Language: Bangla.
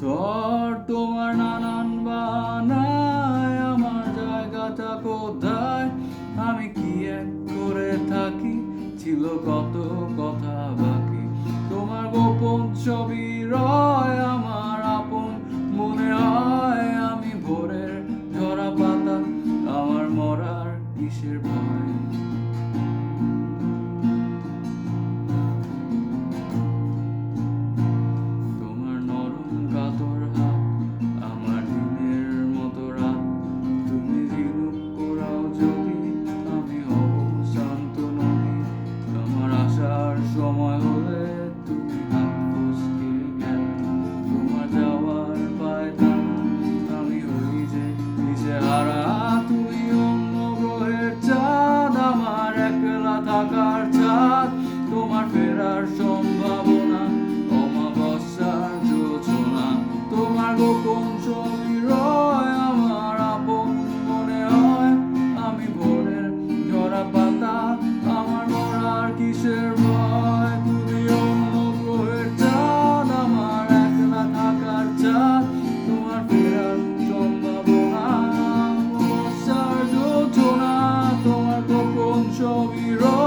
তোর তোমার নানান বানায় আমার জায়গাটা কোথায়? আমি কি এক করে থাকি? ছিল কত কথা বাকি। তোমার গোপন ছবি রয়, আমার আপন মনে হয় আমি ভোরের ঝরা পাতা, আমার মরার কিসের ভয়? zero.